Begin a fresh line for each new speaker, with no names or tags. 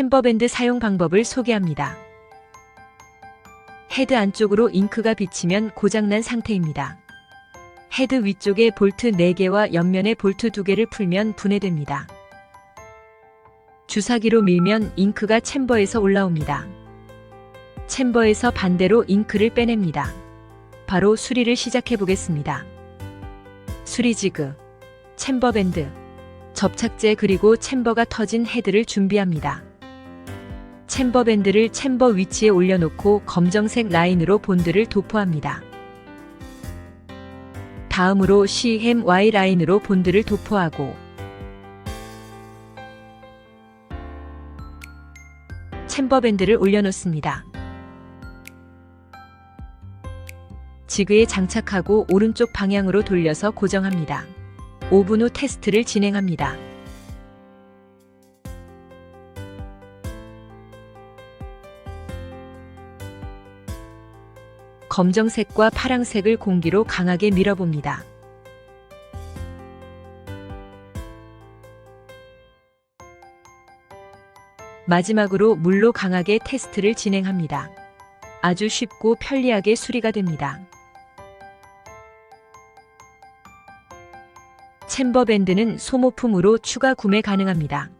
챔버밴드 사용 방법을 소개합니다. 헤드 안쪽으로 잉크가 비치면 고장난 상태입니다. 헤드 위쪽에 볼트 4개와 옆면에 볼트 2개를 풀면 분해됩니다. 주사기로 밀면 잉크가 챔버에서 올라옵니다. 챔버에서 반대로 잉크를 빼냅니다. 바로 수리를 시작해 보겠습니다. 수리지그, 챔버밴드, 접착제 그리고 챔버가 터진 헤드를 준비합니다. 챔버밴드를 챔버 위치에 올려놓고 검정색 라인으로 본드를 도포합니다. 다음으로 CM Y 라인으로 본드를 도포하고 챔버밴드를 올려놓습니다. 지그에 장착하고 오른쪽 방향으로 돌려서 고정합니다. 5분 후 테스트를 진행합니다. 검정색과 파랑색을 공기로 강하게 밀어봅니다. 마지막으로 물로 강하게 테스트를 진행합니다. 아주 쉽고 편리하게 수리가 됩니다. 챔버밴드는 소모품으로 추가 구매 가능합니다.